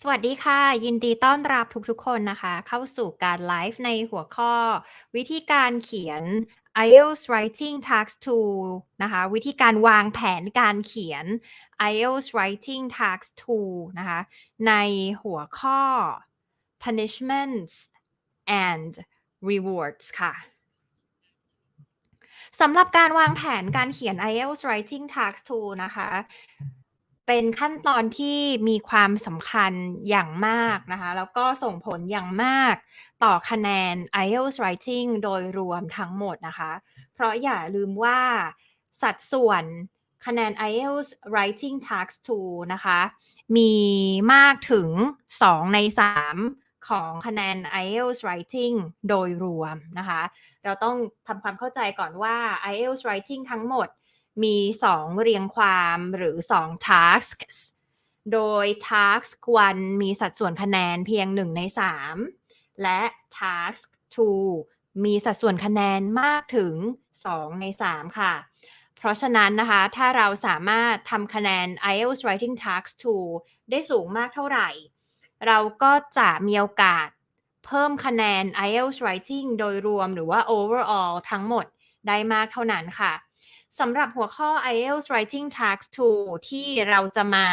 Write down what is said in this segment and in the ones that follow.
สวัสดีค่ะ ยินดีต้อนรับทุก ๆ คนนะคะ เข้าสู่การไลฟ์ในหัวข้อ วิธีการเขียน IELTS Writing Task Tool นะคะ วิธีการวางแผนการเขียน IELTS Writing Task Tool นะคะ ในหัวข้อ punishments and rewards ค่ะสำหรับการวางแผนการเขียน IELTS Writing Task Tool นะคะ เป็นขั้นตอนที่มีความสำคัญอย่างมากนะคะ แล้วก็ส่งผลอย่างมากต่อคะแนน IELTS Writing โดยรวมทั้งหมดนะคะ เพราะอย่าลืมว่าสัดส่วนคะแนน IELTS Writing Task Tool นะคะ มีมากถึง 2 ใน 3 ของคะแนน IELTS Writing โดยรวมนะคะ เราต้องทำความเข้าใจก่อนว่า IELTS Writing ทั้งหมด มี 2 เรียงความหรือ 2 tasks โดย task 1 มีสัดส่วนคะแนนเพียง 1 ใน 3 และ task 2 มีสัดส่วนคะแนนมากถึง 2 ใน 3 ค่ะ เพราะฉะนั้นนะคะ ถ้าเราสามารถทำคะแนน IELTS Writing Task 2 ได้สูงมากเท่าไหร่ เราก็จะมีโอกาสเพิ่มคะแนน IELTS Writing โดยรวมหรือว่า overall ทั้งหมดได้มากเท่านั้นค่ะ สำหรับหัวข้อ IELTS Writing Task 2 ที่เราจะมา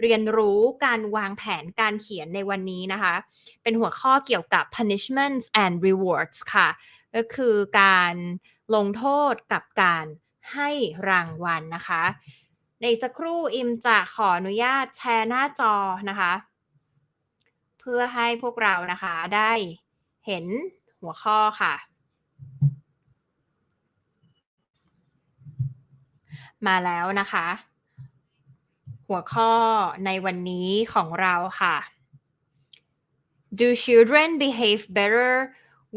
เรียนรู้การวางแผนการเขียนในวันนี้นะคะ เป็นหัวข้อเกี่ยวกับ punishments and rewards ค่ะ ก็คือการลงโทษกับการให้รางวัลนนะคะ ในสักครู่อิมจะขออนุญาตแชร์หน้าจอนะคะ เพื่อให้พวกเรานะคะได้เห็นหัวข้อค่ะ มาแล้วนะคะ หัวข้อในวันนี้ของเราค่ะ Do children behave better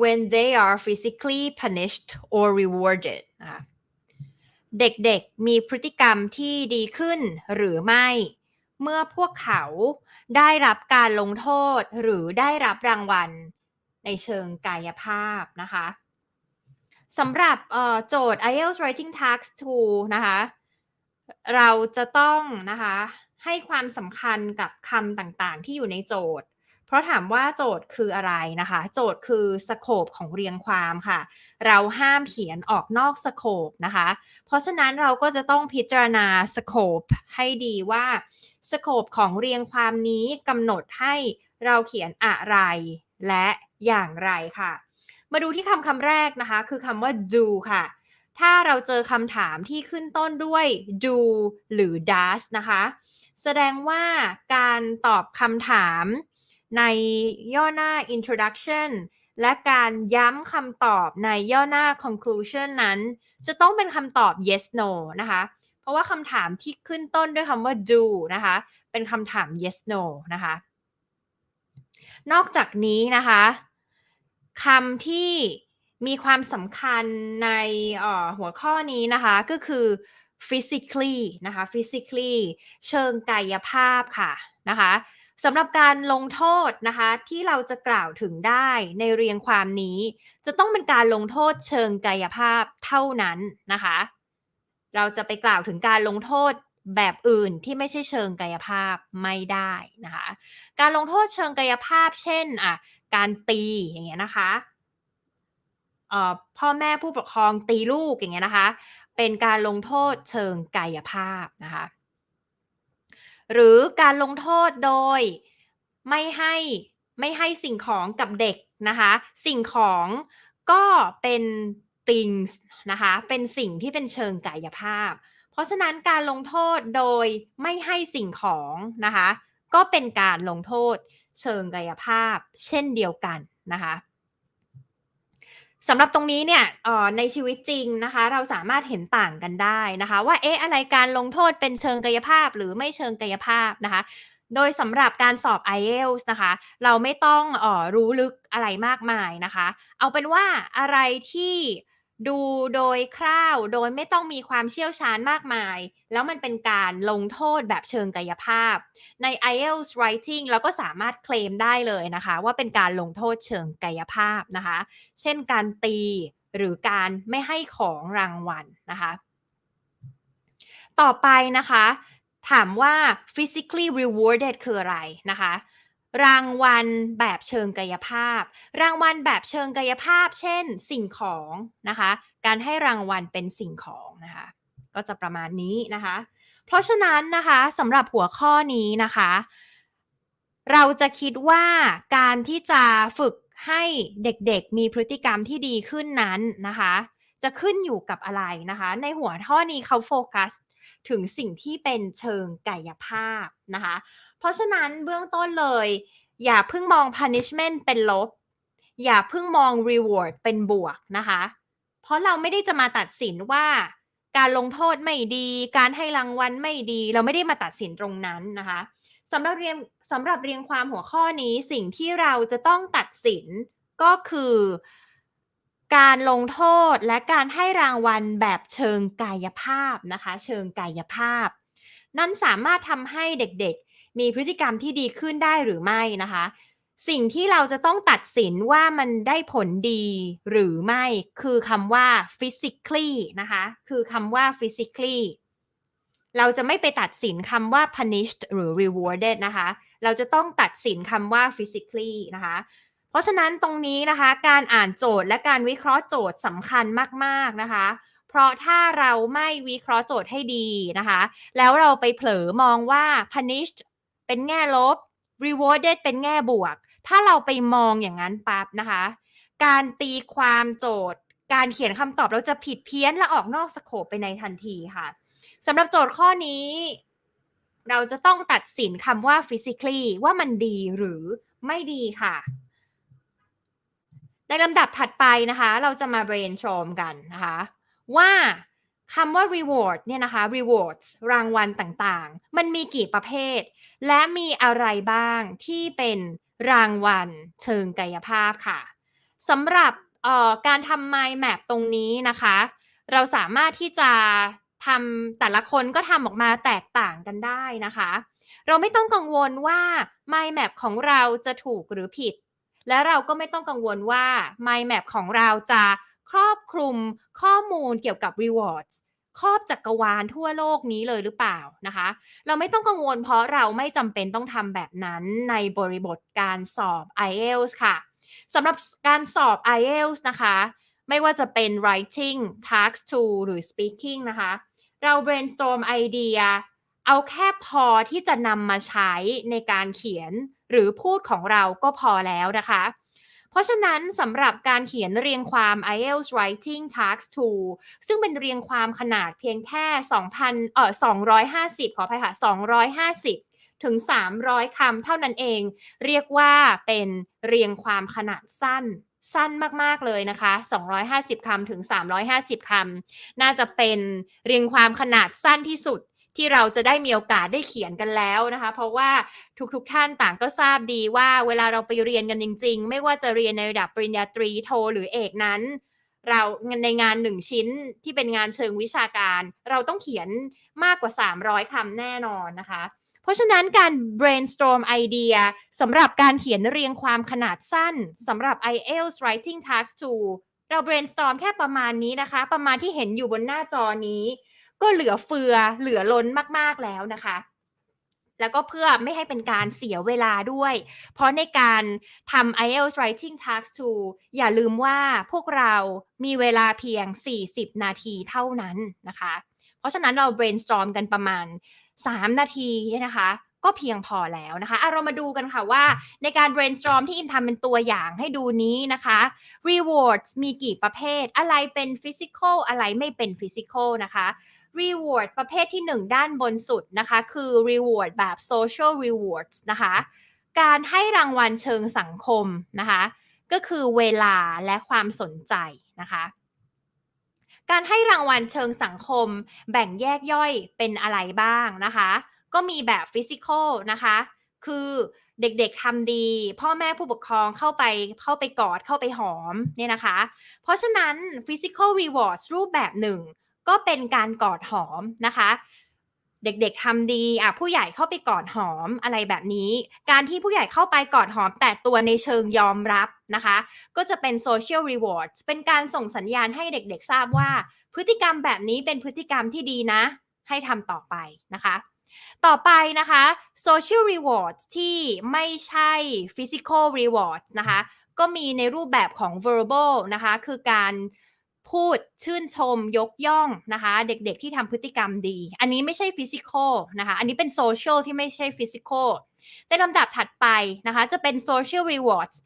when they are physically punished or rewarded นะคะเด็กๆมีพฤติกรรมที่ดีขึ้นหรือไม่ เมื่อพวกเขาได้รับการลงโทษหรือได้รับรางวัลในเชิงกายภาพนะคะ สำหรับโจทย์ IELTS Writing Task 2 นะคะ เราจะต้องนะคะ ให้ความสำคัญกับคำต่างๆ ที่อยู่ในโจทย์ เพราะถามว่าโจทย์คืออะไรนะคะ โจทย์คือสโคปของเรียงความค่ะ เราห้ามเขียนออกนอกสโคปนะคะ เพราะฉะนั้นเราก็จะต้องพิจารณาสโคปให้ดีว่าสโคปของเรียงความนี้กำหนดให้เราเขียนอะไรและอย่างไรค่ะ มาดูที่คำคำแรกนะคะ คือคำว่า do ค่ะ ถ้าเราเจอคำถามที่ขึ้นต้นด้วย do หรือ does นะคะ แสดงว่าการตอบคำถามในย่อหน้า introduction และการย้ำคำตอบในย่อหน้า conclusion นั้น จะต้องเป็นคำตอบ yes no นะคะ เพราะว่าคำถามที่ขึ้นต้นด้วยคำว่า do นะคะ เป็นคำถาม yes no นะคะ นอกจากนี้นะคะ คำที่มีความสำคัญในหัวข้อนี้นะคะก็คือ physically นะคะ physically เชิงกายภาพค่ะนะคะสำหรับการลงโทษนะคะที่เราจะกล่าวถึงได้ในเรียงความนี้ จะต้องเป็นการลงโทษเชิงกายภาพเท่านั้นนะคะ เราจะไปกล่าวถึงการลงโทษแบบอื่นที่ไม่ใช่เชิงกายภาพไม่ได้นะคะ การลงโทษเชิงกายภาพ เช่นอะ การตีอย่างเงี้ยนะคะพ่อแม่ผู้ปกครองตีลูกอย่างเงี้ยนะคะ เป็นการลงโทษเชิงกายภาพนะคะ หรือการลงโทษโดยไม่ให้ไม่ให้สิ่งของกับเด็กนะคะ สิ่งของก็เป็น things นะคะ เป็นสิ่งที่เป็นเชิงกายภาพ เพราะฉะนั้นการลงโทษโดยไม่ให้สิ่งของนะคะ ก็เป็นการลงโทษ เชิงกายภาพเช่นเดียวกันนะคะสำหรับตรงนี้เนี่ยในชีวิตจริงนะคะ เราสามารถเห็นต่างกันได้นะคะ ว่าเอ๊ะอะไรการลงโทษเป็นเชิงกายภาพหรือไม่เชิงกายภาพนะคะ โดยสำหรับการสอบ IELTS นะคะ เราไม่ต้องออรู้ลึกอะไรมากมายนะคะ เอาเป็นว่าอะไรที่ ดูโดยคร่าวโดยไม่ต้องมีความเชี่ยวชาญมากมาย แล้วมันเป็นการลงโทษแบบเชิงกายภาพ ใน IELTS Writing เราก็สามารถเคลมได้เลยนะคะ ว่าเป็นการลงโทษเชิงกายภาพนะคะ เช่นการตีหรือการไม่ให้ของรางวัลนะคะ ต่อไปนะคะ ถามว่า physically rewarded คืออะไรนะคะ รางวัลแบบเชิงกายภาพ รางวัลแบบเชิงกายภาพ เช่น สิ่งของนะคะ การให้รางวัลเป็นสิ่งของนะคะ ก็จะประมาณนี้นะคะ เพราะฉะนั้นนะคะสำหรับหัวข้อนี้นะคะ เราจะคิดว่าการที่จะฝึกให้เด็กๆ มีพฤติกรรมที่ดีขึ้นนั้นนะคะ จะขึ้นอยู่กับอะไรนะคะ ในหัวข้อนี้เขาโฟกัสถึงสิ่งที่เป็นเชิงกายภาพนะคะ เพราะฉะนั้นเบื้องต้นเลย อย่าเพิ่งมอง punishment เป็นลบ อย่าเพิ่งมอง reward เป็นบวกนะคะ เพราะเราไม่ได้จะมาตัดสินว่าการลงโทษไม่ดี การให้รางวัลไม่ดี เราไม่ได้มาตัดสินตรงนั้นนะคะสำหรับเรียนสำหรับเรียงความหัวข้อนี้สิ่งที่เราจะต้องตัดสินก็คือ การลงโทษและการให้รางวัลแบบเชิงกายภาพนะคะ เชิงกายภาพ นั้นสามารถทำให้เด็กๆ มีพฤติกรรมที่ดีขึ้นได้หรือไม่นะคะ สิ่งที่เราจะต้องตัดสินว่ามันได้ผลดีหรือไม่คือคำว่า physically นะคะ คือคำว่า physically เราจะไม่ไปตัดสินคำว่า punished หรือ rewarded นะคะ เราจะต้องตัดสินคำว่า physically นะคะ เพราะฉะนั้นตรงนี้นะคะ การอ่านโจทย์และการวิเคราะห์โจทย์สำคัญมาก ๆ นะคะ เพราะถ้าเราไม่วิเคราะห์โจทย์ให้ดีนะคะ แล้วเราไปเผลอมองว่า punished เป็นแง่ลบ rewarded เป็นแง่บวก ถ้าเราไปมองอย่างนั้นปั๊บนะคะ การตีความโจทย์ การเขียนคำตอบเราจะผิดเพี้ยนและออกนอกสโคปไปในทันทีค่ะสำหรับโจทย์ข้อนี้ เราจะต้องตัดสินคำว่า physically ว่ามันดีหรือไม่ดีค่ะ ในลำดับถัดไปนะคะ เราจะมา brainstorm กันนะคะ ว่า คำว่า reward เนี่ยนะคะ rewards รางวัลต่างๆ มันมีกี่ประเภท และมีอะไรบ้างที่เป็นรางวัลเชิงกายภาพค่ะสำหรับการทำ mind map ตรงนี้นะคะ เราสามารถที่จะทำแต่ละคนก็ทำออกมาแตกต่างกันได้นะคะ เราไม่ต้องกังวลว่า mind map ของเราจะถูกหรือผิด และเราก็ไม่ต้องกังวลว่า mind map ของเราจะ ครอบคลุมข้อมูลเกี่ยวกับ rewards ครอบจักรวาลทั่วโลกนี้เลยหรือเปล่านะคะ เราไม่ต้องกังวลเพราะเราไม่จำเป็นต้องทำแบบนั้นในบริบทการสอบ IELTS ค่ะสำหรับการสอบ IELTS นะคะ ไม่ว่าจะเป็น writing task 2หรือ speaking นะคะ เรา brainstorm ไอเดีย เอาแค่พอที่จะนำมาใช้ในการเขียนหรือพูดของเราก็พอแล้วนะคะ เพราะฉะนั้นสำหรับการเขียนเรียงความ IELTS Writing Task 2 ซึ่งเป็นเรียงความขนาดเพียงแค่ 2,000เอ่อ250 ขออภัยค่ะ 250 ถึง 300คำเท่านั้นเอง เรียกว่าเป็นเรียงความขนาดสั้นสั้นมาก ๆ เลยนะคะ 250 คำ ถึง 350 คำ น่าจะเป็นเรียงความขนาดสั้นที่สุด ที่เราจะได้มีโอกาสได้เขียนกันแล้วนะคะ เพราะว่าทุกๆทท่านต่างก็ทราบดีว่าเวลาเราไปเรียนกันจริง ๆ ไม่ว่าจะเรียนในระดับปริญญาตรีโทหรือเอกนั้น เราในงานหนึ่งชิ้นที่เป็นงานเชิงวิชาการ เราต้องเขียนมากกว่า 300 คำแน่นอนนะคะ เพราะฉะนั้นการ brainstorm ไอเดียสำหรับการเขียนเรียงความขนาดสั้นสำหรับ IELTS Writing Task 2เรา brainstorm แค่ประมาณนี้นะคะ ประมาณที่เห็นอยู่บนหน้าจอนี้ ก็เหลือเฟือเหลือล้นมากๆแล้วนะคะ แล้วก็เพื่อไม่ให้เป็นการเสียเวลาด้วย เพราะในการทำ IELTS Writing Task 2 อย่าลืมว่าพวกเรามีเวลาเพียง 40 นาทีเท่านั้นนะคะ เพราะฉะนั้นเรา brainstorm กันประมาณ 3 นาทีนะคะก็เพียงพอแล้วนะคะะเรามาดูกันค่ะว่าในการ brainstorm ที่อิมทำเป็นตัวอย่างให้ดูนี้นะคะ rewards มีกี่ประเภท อะไรเป็น physical อะไรไม่เป็น physical นะคะ reward ประเภทที่ 1 ด้านบนสุดนะคะ คือ reward แบบ social rewards นะคะ การให้รางวัลเชิงสังคมนะคะ ก็คือเวลาและความสนใจนะคะ การให้รางวัลเชิงสังคม แบ่งแยกย่อยเป็นอะไรบ้างนะคะ ก็มีแบบฟิสิกอลนะคะ คือเด็กๆทำดี พ่อแม่ผู้ปกครองเข้าไปเข้าไปกอดเข้าไปหอมเนี่ยนะคะ เพราะฉะนั้น physical rewards รูปแบบหนึ่ง ก็เป็นการกอดหอมนะคะ เด็กๆทำดีอะผู้ใหญ่เข้าไปกอดหอมอะไรแบบนี้ การที่ผู้ใหญ่เข้าไปกอดหอมแต่ตัวในเชิงยอมรับนะคะ ก็จะเป็น social rewards เป็นการส่งสัญญาณให้เด็กๆทราบว่า พฤติกรรมแบบนี้เป็นพฤติกรรมที่ดีนะ ให้ทำต่อไปนะคะต่อไปนะคะ social rewards ที่ไม่ใช่ physical rewards นะคะ ก็มีในรูปแบบของ verbal นะคะ คือการ พูดชื่นชมยกย่องนะคะ เด็กๆที่ทำพฤติกรรมดี อันนี้ไม่ใช่ physical นะคะ อันนี้เป็น social ที่ไม่ใช่ physical ในลำดับถัดไปนะคะ จะเป็น social rewards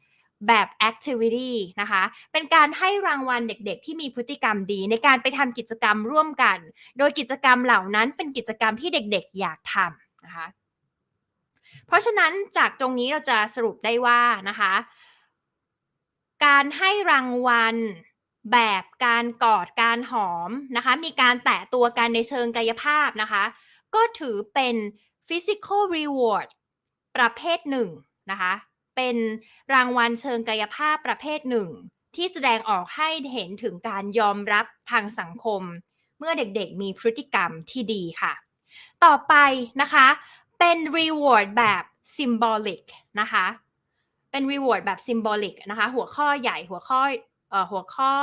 แบบ activity นะคะ เป็นการให้รางวัลเด็กๆ ที่มีพฤติกรรมดีในการไปทำกิจกรรมร่วมกัน โดยกิจกรรมเหล่านั้นเป็นกิจกรรมที่เด็กๆ อยากทำนะคะ เพราะฉะนั้นจากตรงนี้เราจะสรุปได้ว่านะคะ การให้รางวัล แบบการกอดการหอมนะคะ มีการแตะตัวกันในเชิงกายภาพนะคะ ก็ถือเป็น physical reward ประเภทหนึ่งนะคะ เป็นรางวัลเชิงกายภาพประเภทหนึ่ง ที่แสดงออกให้เห็นถึงการยอมรับทางสังคม เมื่อเด็กๆมีพฤติกรรมที่ดีค่ะ ต่อไปนะคะ เป็น reward แบบ symbolic นะคะ เป็น reward แบบ symbolic นะคะ หัวข้อใหญ่หัวข้อเอ่อ หัวข้อ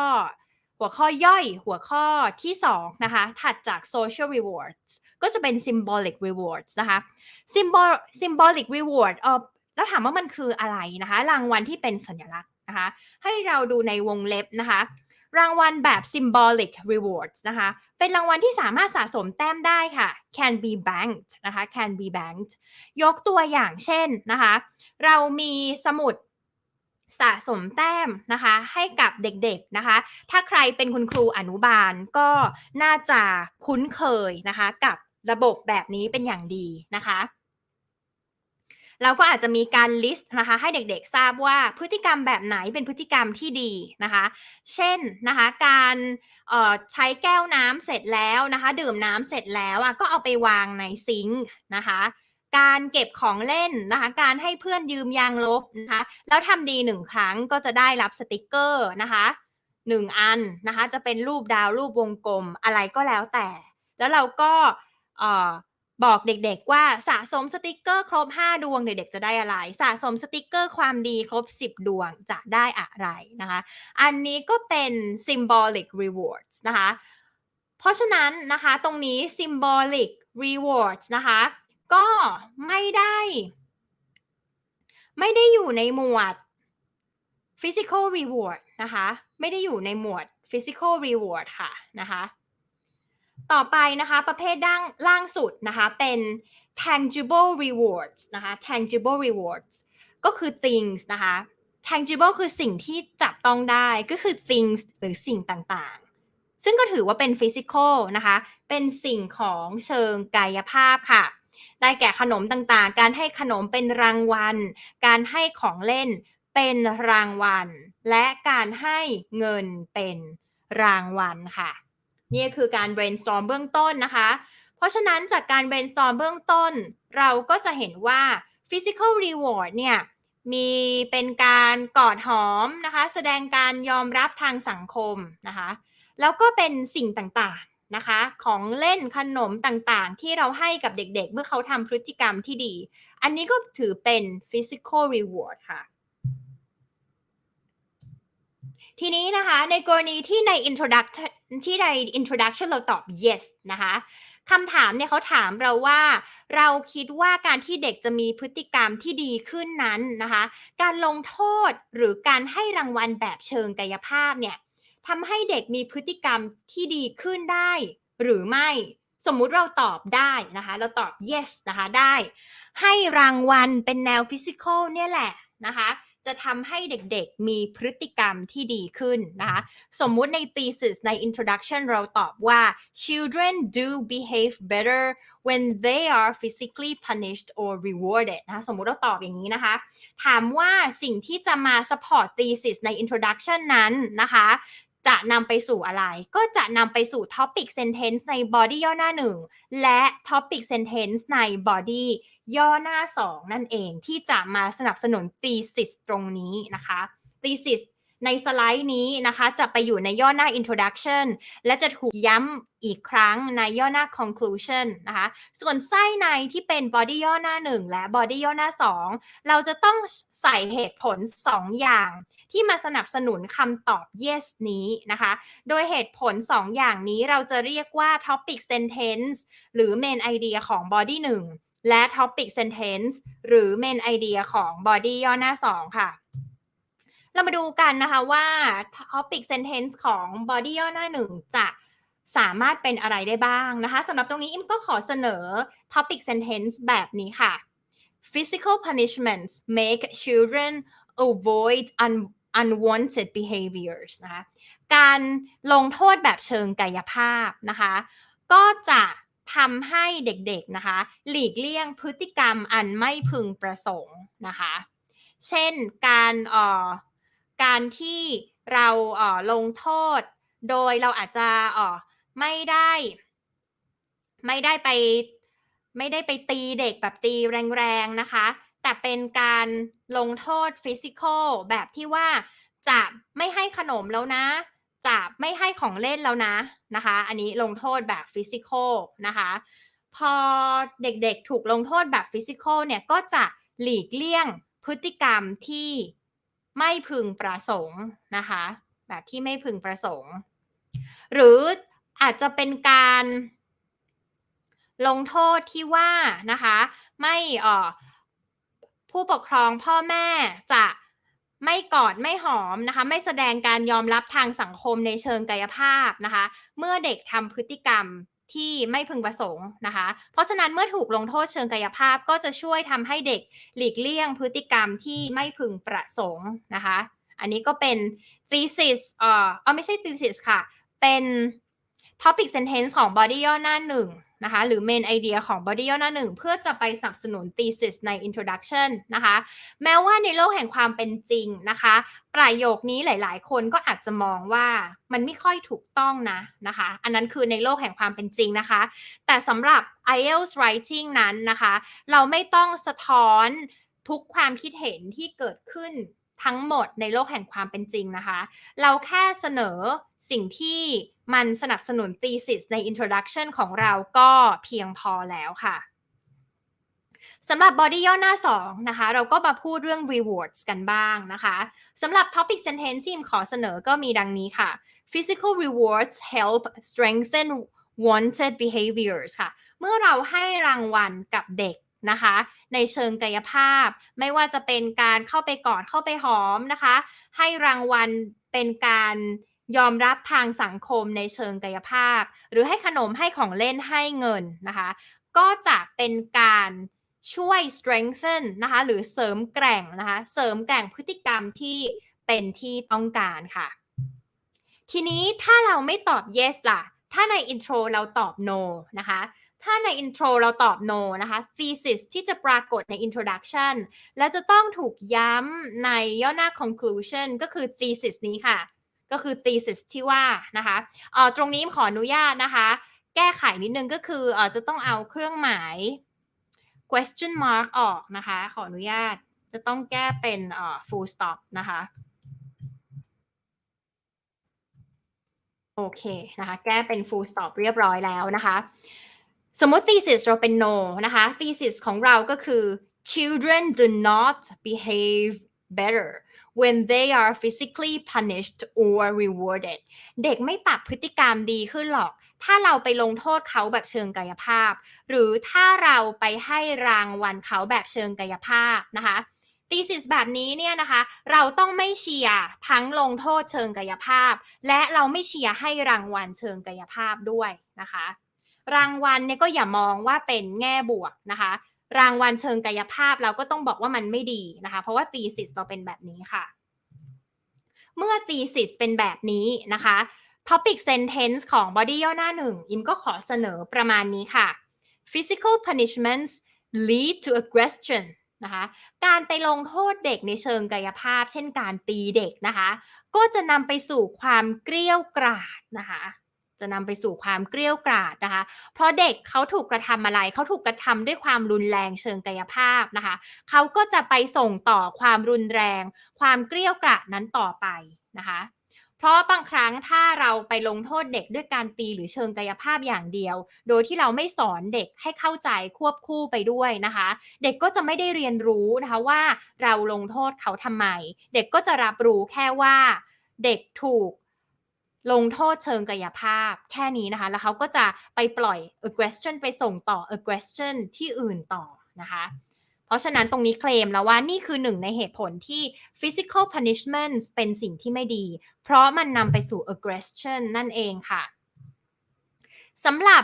หัวข้อย่อยหัวข้อที่สองนะคะ ถัดจาก social rewards ก็จะเป็น symbolic rewards นะคะ symbol symbolic reward เออแล้วถามว่ามันคืออะไรนะคะ รางวัลที่เป็นสัญลักษณ์นะคะ ให้เราดูในวงเล็บนะคะ รางวัลแบบ symbolic rewards นะคะ เป็นรางวัลที่สามารถสะสมแต้มได้ค่ะ can be banked นะคะ can be banked ยกตัวอย่างเช่นนะคะ เรามีสมุด สะสมแต้มนะคะ ให้กับเด็กๆนะคะ ถ้าใครเป็นคุณครูอนุบาลก็น่าจะคุ้นเคยนะคะ กับระบบแบบนี้เป็นอย่างดีนะคะเราก็อาจจะมีการลิสต์นะคะให้เด็กๆทราบว่าพฤติกรรมแบบไหนเป็นพฤติกรรมที่ดีนะคะ เช่นนะคะการเอ่อใช้แก้วน้ำเสร็จแล้วนะคะ ดื่มน้ำเสร็จแล้วอะก็เอาไปวางในซิงค์นะคะ การเก็บของเล่นนะคะ การให้เพื่อนยืมยางลบนะคะ แล้วทำดีหนึ่งครั้งก็จะได้รับสติกเกอร์นะคะหนึ่งอันนะคะ จะเป็นรูปดาวรูปวงกลมอะไรก็แล้วแต่ แล้วเราก็บอกเด็กๆว่าสะสมสติกเกอร์ครบ 5 ดวงเด็กๆจะได้อะไร สะสมสติกเกอร์ความดีครบ 10 ดวงจะได้อะไรนะคะ อันนี้ก็เป็น symbolic rewards นะคะ เพราะฉะนั้นนะคะตรงนี้ symbolic rewards นะคะ ก็ไม่ได้ ไม่ได้อยู่ในหมวด physical reward นะคะ ไม่ได้อยู่ในหมวด physical reward ค่ะนะคะต่อไปนะคะประเภทด้านล่างสุดนะคะเป็น tangible rewards นะคะ tangible rewards ก็คือ things นะคะ tangible คือสิ่งที่จับต้องได้ก็คือ things หรือสิ่งต่างๆ ซึ่งก็ถือว่าเป็น physical นะคะ เป็นสิ่งของเชิงกายภาพค่ะ ได้แก่ขนมต่างๆ การให้ขนมเป็นรางวัล การให้ของเล่นเป็นรางวัล และการให้เงินเป็นรางวัลค่ะ นี่คือการ brainstorm เบื้องต้นนะคะ เพราะฉะนั้นจากการ brainstorm เบื้องต้น เราก็จะเห็นว่า physical reward เนี่ยมีเป็นการกอดหอมนะคะ แสดงการยอมรับทางสังคมนะคะ แล้วก็เป็นสิ่งต่างๆ นะคะ ของเล่นขนมต่างๆ ที่เราให้กับเด็กๆ เมื่อเขาทำพฤติกรรมที่ดี อันนี้ก็ถือเป็น physical reward ค่ะ ทีนี้นะคะในกรณีที่ใน introduction ที่ใน introduction เราตอบ yes นะคะคำถามเนี่ยเขาถามเราว่า เราคิดว่าการที่เด็กจะมีพฤติกรรมที่ดีขึ้นนั้นนะคะ การลงโทษหรือการให้รางวัลแบบเชิงกายภาพเนี่ย ทำให้เด็กมีพฤติกรรมที่ดีขึ้นได้หรือไม่ สมมุติเราตอบได้นะคะ เราตอบ yes นะคะได้ ให้รางวัลเป็นแนว physical เนี่ยแหละนะคะจะทำให้เด็กๆมีพฤติกรรมที่ดีขึ้นนะคะสมมุติใน thesis ใน introduction เราตอบว่า children do behave better when they are physically punished or rewarded นะะสมมุติเราตอบอย่างนี้นะคะ ถามว่าสิ่งที่จะมา support thesis ใน introduction นั้นนะคะ จะนำไปสู่อะไร ก็จะนำไปสู่ topic sentence ใน body ย่อหน้าหนึ่งและ topic sentence ใน body ย่อหน้า 2 นั่นเองที่จะมาสนับสนุน thesis ตรงนี้นะคะ thesis ในสไลด์นี้นะคะจะไปอยู่ในย่อหน้า introduction และจะถูกย้ำอีกครั้งในย่อหน้า conclusion นะคะ ส่วนไส้ในที่เป็น body ย่อหน้า 1 และ body ย่อหน้า 2 เราจะต้องใส่เหตุผล 2 อย่าง ที่มาสนับสนุนคำตอบ yes นี้นะคะ โดยเหตุผล 2 อย่างนี้เราจะเรียกว่า topic sentence หรือ main idea ของ body 1 และ topic sentence หรือ main idea ของ body ย่อหน้า 2 ค่ะ เรามาดูกันนะคะว่า topic sentence ของ body ย่อหน้า1จะสามารถเป็นอะไรได้บ้างนะคะสำหรับตรงนี้อิมก็ขอเสนอ topic sentence แบบนี้ค่ะ physical punishments make children avoid un- unwanted behaviors นะคะการลงโทษแบบเชิงกายภาพนะคะ ก็จะทำให้เด็กๆนะคะ หลีกเลี่ยงพฤติกรรมอันไม่พึงประสงค์นะคะ เช่นการอ่อ การที่เราเออลงโทษ โดยเราอาจจะออไม่ได้ ไม่ได้ไปไม่ได้ไปตีเด็กแบบตีแรงๆนะคะ แต่เป็นการลงโทษฟิสิกอลแบบที่ว่าจะไม่ให้ขนมแล้วนะ จะไม่ให้ของเล่นแล้วนะนะคะ อันนี้ลงโทษแบบฟิสิกอลนะคะ พอเด็กๆถูกลงโทษแบบฟิสิกอลเนี่ยก็จะหลีกเลี่ยงพฤติกรรมที่ ไม่พึงประสงค์นะคะ แบบที่ไม่พึงประสงค์ หรืออาจจะเป็นการลงโทษที่ว่านะคะ ไม่ออผู้ปกครองพ่อแม่จะไม่กอดไม่หอมนะคะ ไม่แสดงการยอมรับทางสังคมในเชิงกายภาพนะคะ เมื่อเด็กทำพฤติกรรม ที่ไม่พึงประสงค์นะคะ เพราะฉะนั้นเมื่อถูกลงโทษเชิงกายภาพก็จะช่วยทำให้เด็กหลีกเลี่ยงพฤติกรรมที่ไม่พึงประสงค์นะคะ อันนี้ก็เป็น thesis เอ่อเอาไม่ใช่ thesis ค่ะ เป็น topic sentence ของ body ย่อหน้าหนึ่ง นะคะหรือ main idea ของ body ย่อหน้าหนึ่งเพื่อจะไปสนับสนุน thesis ใน introduction นะคะแม้ว่าในโลกแห่งความเป็นจริงนะคะ ประโยคนี้หลายๆ คนก็อาจจะมองว่ามันไม่ค่อยถูกต้องนะนะคะ อันนั้นคือในโลกแห่งความเป็นจริงนะคะ แต่สำหรับ IELTS writing นั้นนะคะ เราไม่ต้องสะท้อนทุกความคิดเห็นที่เกิดขึ้นทั้งหมดในโลกแห่งความเป็นจริงนะคะ เราแค่เสนอสิ่งที่ มันสนับสนุน thesis ใน introduction ของเราก็เพียงพอแล้วค่ะสำหรับ body ย่อหน้า 2 นะคะ เราก็มาพูดเรื่อง rewards กันบ้างนะคะสำหรับ topic sentence ที่ขอเสนอก็มีดังนี้ค่ะ physical rewards help strengthen wanted behaviors ค่ะ เมื่อเราให้รางวัลกับเด็กนะคะ ในเชิงกายภาพ ไม่ว่าจะเป็นการเข้าไปกอดเข้าไปหอมนะคะ ให้รางวัลเป็นการ ยอมรับทางสังคมในเชิงกายภาพ หรือให้ขนมให้ของเล่นให้เงินนะคะ ก็จะเป็นการช่วย strengthen นะคะหรือเสริมแกร่งนะคะเสริมแกร่งพฤติกรรมที่เป็นที่ต้องการค่ะ ทีนี้ถ้าเราไม่ตอบ yes ล่ะ ถ้าใน intro เราตอบ no นะคะถ้าใน intro เราตอบ no นะคะ thesis ที่จะปรากฏใน introduction และจะต้องถูกย้ำในย่อหน้า conclusion ก็คือ thesis นี้ค่ะ ก็คือ thesis ที่ว่านะคะเอ่อตรงนี้ขออนุญาตนะคะ แก้ไขนิดนึงก็คือเอ่อจะต้องเอาเครื่องหมาย question mark ออกนะคะ ขออนุญาตจะต้องแก้เป็นเอ่อ full stop นะคะโอเคนะคะ แก้เป็น full stop เรียบร้อยแล้วนะคะ สมมติ thesis เราเป็น no นะคะ thesis ของเราก็คือ children do not behave better when they are physically punished or rewarded เด็กไม่ปรับพฤติกรรมดีขึ้นหรอก ถ้าเราไปลงโทษเขาแบบเชิงกายภาพ หรือถ้าเราไปให้รางวัลเขาแบบเชิงกายภาพนะคะ thesis แบบนี้เนี่ยนะคะ เราต้องไม่เชียร์ทั้งลงโทษเชิงกายภาพ และเราไม่เชียร์ให้รางวัลเชิงกายภาพด้วยนะคะ รางวัลเนี่ยก็อย่ามองว่าเป็นแง่บวกนะคะ รางวัลเชิงกายภาพเราก็ต้องบอกว่ามันไม่ดีนะคะ เพราะว่า thesis เราเป็นแบบนี้ค่ะ เมื่อ thesis เป็นแบบนี้นะคะ topic sentence ของ body ย่อหน้าหนึ่งอิมก็ขอเสนอประมาณนี้ค่ะ physical punishments lead to aggression นะคะการไปลงโทษเด็กในเชิงกายภาพ เช่นการตีเด็กนะคะ ก็จะนำไปสู่ความเกรี้ยวกราดนะคะ จะนำไปสู่ความเกลี้ยวกราดนะคะ เพราะเด็กเขาถูกกระทำอะไร เขาถูกกระทำด้วยความรุนแรงเชิงกายภาพนะคะ เขาก็จะไปส่งต่อความรุนแรง ความเกลี้ยวกราดนั้นต่อไปนะคะ เพราะบางครั้งถ้าเราไปลงโทษเด็กด้วยการตีหรือเชิงกายภาพอย่างเดียว โดยที่เราไม่สอนเด็กให้เข้าใจควบคู่ไปด้วยนะคะ เด็กก็จะไม่ได้เรียนรู้นะคะว่าเราลงโทษเขาทำไม เด็กก็จะรับรู้แค่ว่า เด็กถูก ลงโทษเชิงกายภาพแค่นี้นะคะ แล้วเขาก็จะไปปล่อย aggression ไปส่งต่อ aggression ที่อื่นต่อนะคะ เพราะฉะนั้นตรงนี้เคลมแล้วว่านี่คือหนึ่งในเหตุผลที่ physical punishment เป็นสิ่งที่ไม่ดี เพราะมันนำไปสู่ aggression นั่นเองค่ะสำหรับ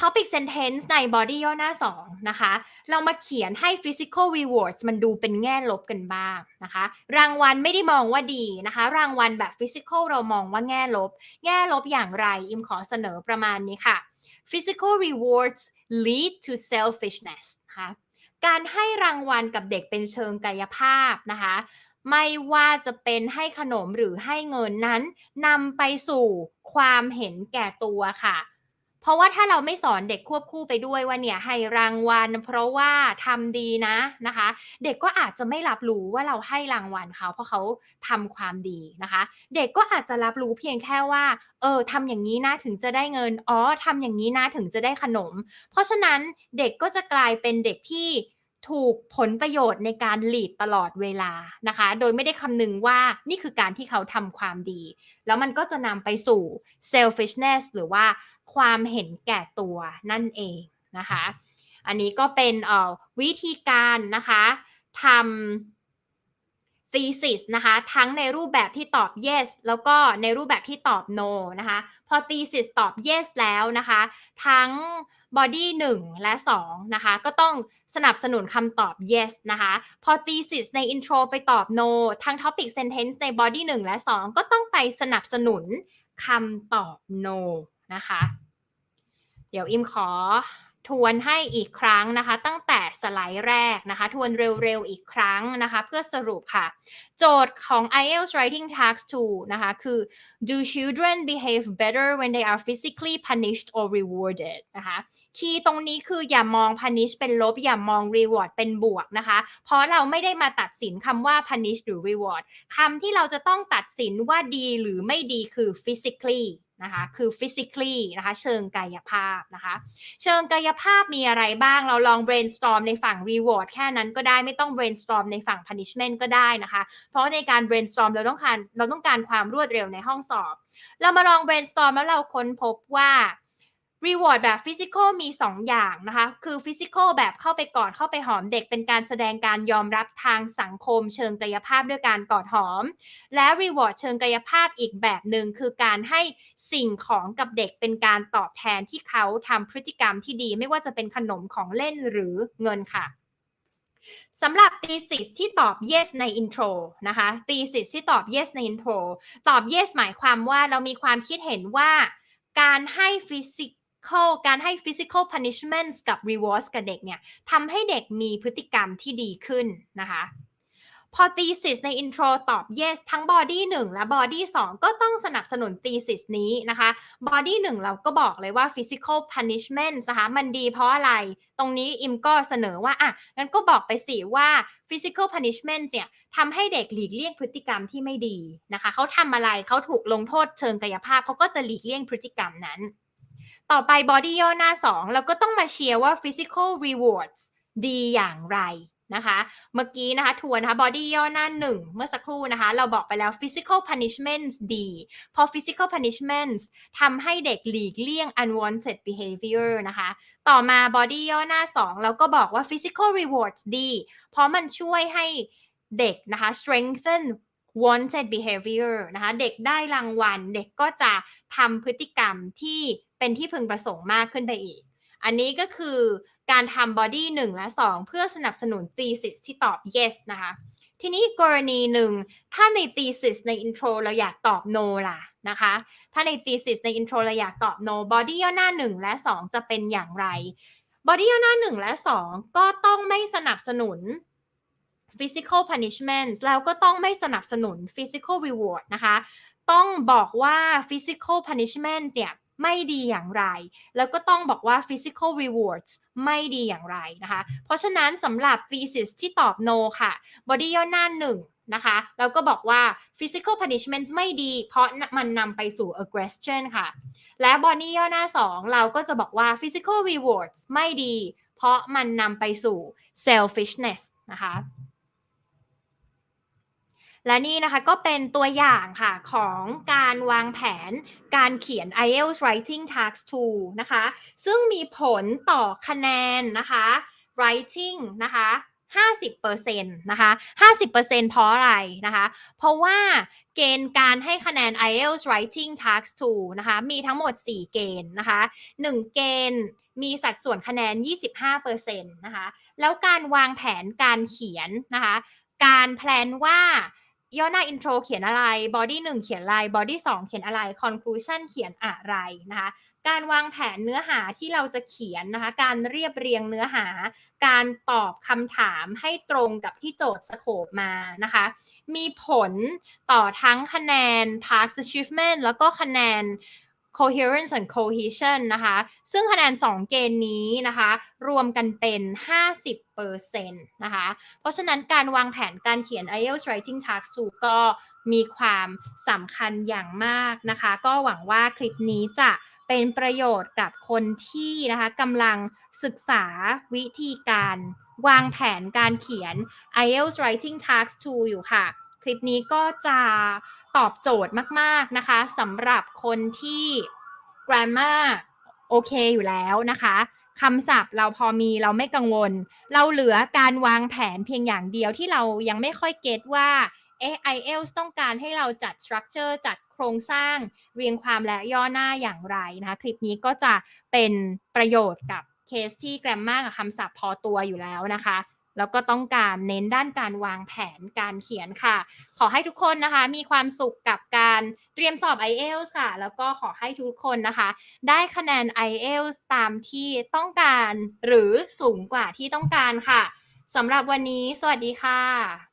topic sentence ใน body ย่อหน้า 2 นะคะ เรามาเขียนให้ physical rewards มันดูเป็นแง่ลบกันบ้างนะคะ รางวัลไม่ได้มองว่าดีนะคะ รางวัลแบบ physical เรามองว่าแง่ลบ แง่ลบอย่างไร อิมขอเสนอประมาณนี้ค่ะ physical rewards lead to selfishness นะคะการให้รางวัลกับเด็กเป็นเชิงกายภาพนะคะ ไม่ว่าจะเป็นให้ขนมหรือให้เงินนั้นนำไปสู่ความเห็นแก่ตัวค่ะ เพราะว่าถ้าเราไม่สอนเด็กควบคู่ไปด้วยว่าเนี่ยให้รางวัล เพราะว่าทำดีนะนะคะ เด็กก็อาจจะไม่รับรู้ว่าเราให้รางวัลเขา เพราะเขาทำความดีนะคะ เด็กก็อาจจะรับรู้เพียงแค่ว่า เออทำอย่างนี้นะถึงจะได้เงินอ๋อทำอย่างนี้นะถึงจะได้ขนม เพราะฉะนั้นเด็กก็จะกลายเป็นเด็กที่ถูกผลประโยชน์ในการหลีดตลอดเวลานะคะ โดยไม่ได้คำนึงว่านี่คือการที่เขาทำความดี แล้วมันก็จะนำไปสู่ selfishness หรือว่า ความเห็นแก่ตัวนั่นเองนะคะ อันนี้ก็เป็นวิธีการนะคะทำ thesis นะคะ ทั้งในรูปแบบที่ตอบ yes แล้วก็ในรูปแบบที่ตอบ no นะคะ พอ thesis ตอบ yes แล้วนะคะ ทั้ง body 1 และ 2 นะคะ ก็ต้องสนับสนุนคำตอบ yes นะคะ พอ thesis ใน intro ไปตอบ no ทั้ง topic sentence ใน body 1 และ 2 ก็ต้องไปสนับสนุนคำตอบ no นะคะ เดี๋ยวอิมขอทวนให้อีกครั้งนะคะ ตั้งแต่สไลด์แรกนะคะ ทวนเร็วๆอีกครั้งนะคะ เพื่อสรุปค่ะ โจทย์ของ IELTS Writing Task 2 นะคะ คือ do children behave better when they are physically punished or rewarded นะคะคีย์ตรงนี้คืออย่ามอง punish เป็นลบ อย่ามอง reward เป็นบวกนะคะ เพราะเราไม่ได้มาตัดสินคำว่า punish หรือ reward คำที่เราจะต้องตัดสินว่าดีหรือไม่ดีคือ physically นะคะคือ physically นะคะเชิงกายภาพนะคะ เชิงกายภาพมีอะไรบ้างเราลอง brainstorm ในฝั่ง reward แค่นั้นก็ได้ไม่ต้อง brainstorm ในฝั่ง punishment ก็ได้นะคะ เพราะในการ brainstorm เราต้องการเราต้องการความรวดเร็วในห้องสอบ เรามาลอง brainstorm แล้วเราค้นพบว่า reward แบบ physical มี 2 อย่างนะคะ คือ physical แบบเข้าไปกอดเข้าไปหอมเด็กเป็นการแสดงการยอมรับทางสังคมเชิงกายภาพด้วยการกอดหอม และ reward เชิงกายภาพอีกแบบหนึ่งคือการให้สิ่งของกับเด็กเป็นการตอบแทนที่เขาทำพฤติกรรมที่ดี ไม่ว่าจะเป็นขนมของเล่นหรือเงินค่ะสำหรับ thesis ที่ตอบ yes ใน intro นะคะ thesis ที่ตอบ yes ใน intro ตอบ yes หมายความว่าเรามีความคิดเห็นว่าการให้ฟิสิก physical การให้ physical punishments กับ rewards กับเด็กเนี่ยทำให้เด็กมีพฤติกรรมที่ดีขึ้นนะคะพอ thesis ใน intro ตอบ yes ทั้ง body 1 และ body 2 ก็ต้องสนับสนุน thesis นี้นะคะ body 1 เราก็บอกเลยว่า physical punishment นะคะมันดีเพราะอะไร ตรงนี้อิมก็เสนอว่า อะ งั้นก็บอกไปสิว่า physical punishment เนี่ยทำให้เด็กหลีกเลี่ยงพฤติกรรมที่ไม่ดีนะคะ เขาทำอะไรเขาถูกลงโทษเชิงกายภาพเขาก็จะหลีกเลี่ยงพฤติกรรมนั้น ต่อไป body ย่อหน้า 2 เราก็ต้องมาเชียร์ว่า physical rewards ดีอย่างไรนะคะ เมื่อกี้นะคะทวนนะคะ body ย่อหน้า 1 เมื่อสักครู่นะคะ เราบอกไปแล้ว physical punishments ดีพอ physical punishments ทำให้เด็กหลีกเลี่ยง unwanted behavior นะคะ ต่อมา body ย่อหน้า 2 เราก็บอกว่า physical rewards ดี เพราะมันช่วยให้เด็กนะคะ strengthen wanted behavior นะคะ เด็กได้รางวัล เด็กก็จะทำพฤติกรรมที่ เป็นที่พึงประสงค์มากขึ้นไปอีก อันนี้ก็คือการทำ body 1และ 2 เพื่อสนับสนุน thesis ที่ตอบ yes นะคะ ทีนี้กรณีหนึ่ง ถ้าใน thesis ใน intro เราอยากตอบ no ล่ะนะคะ ถ้าใน thesis ใน intro เราอยากตอบ no body ย่อหน้า 1 และ 2 จะเป็นอย่างไร body ย่อหน้า 1 และ 2 ก็ต้องไม่สนับสนุน physical punishment แล้วก็ต้องไม่สนับสนุน physical reward นะคะ ต้องบอกว่า physical punishment เนี่ย ไม่ดีอย่างไร แล้วก็ต้องบอกว่า physical rewards ไม่ดีอย่างไรนะคะ เพราะฉะนั้นสำหรับ thesis ที่ตอบ no ค่ะ body ย่อหน้าหนึ่งนะคะแล้วก็บอกว่า physical punishments ไม่ดี เพราะมันนำไปสู่ aggression ค่ะ และ body ย่อหน้า 2 เราก็จะบอกว่า physical rewards ไม่ดี เพราะมันนำไปสู่ selfishness นะคะ และนี่นะคะก็เป็นตัวอย่างค่ะของการวางแผนการเขียน IELTS Writing Task 2 นะคะ ซึ่งมีผลต่อคะแนนนะคะ Writing นะคะ50%นะคะ50%เพราะอะไรนะคะ เพราะว่าเกณฑ์การให้คะแนน IELTS Writing Task 2 นะคะ มีทั้งหมด 4 เกณฑ์นะคะ 1 เกณฑ์มีสัดส่วนคะแนน 25%นะคะ แล้วการวางแผนการเขียนนะคะ การแพลนว่า ย่อหน้าอินโทรเขียนอะไรบอดี้หนึ่งเขียนอะไรบอดี้สองเขียนอะไรคอนคลูชันเขียนอะไรนะคะการวางแผนเนื้อหาที่เราจะเขียนนะคะการเรียบเรียงเนื้อหา การตอบคำถามให้ตรงกับที่โจทย์สโคปมานะคะมีผลต่อทั้งคะแนน task achievement แล้วก็คะแนน coherence and cohesion นะคะ ซึ่งคะแนน 2 เกณฑ์นี้นะคะ รวมกันเป็น 50%นะคะ เพราะฉะนั้นการวางแผนการเขียน IELTS Writing Task 2ก็มีความสำคัญอย่างมากนะคะ ก็หวังว่าคลิปนี้จะเป็นประโยชน์กับคนที่นะคะกำลังศึกษาวิธีการวางแผนการเขียน IELTS Writing Task 2 อยู่ค่ะ คลิปนี้ก็จะ ตอบโจทย์มาก ๆ นะคะสำหรับคนที่ grammar โอเคอยู่แล้วนะคะคำศัพท์เราพอมีเราไม่กังวล เราเหลือการวางแผนเพียงอย่างเดียวที่เรายังไม่ค่อยเก็ตว่าเอ๊ะ IELTS ต้องการให้เราจัด structure จัดโครงสร้างเรียงความและย่อหน้าอย่างไรนะคะ คลิปนี้ก็จะเป็นประโยชน์กับเคสที่ grammar กับคำศัพท์พอตัวอยู่แล้วนะคะ แล้วก็ต้องการเน้นด้านการวางแผนการเขียนค่ะ ขอให้ทุกคนนะคะ มีความสุขกับการเตรียมสอบ IELTS ค่ะ แล้วก็ขอให้ทุกคนนะคะ ได้คะแนน IELTS ตามที่ต้องการหรือสูงกว่าที่ต้องการค่ะสำหรับวันนี้ สวัสดีค่ะ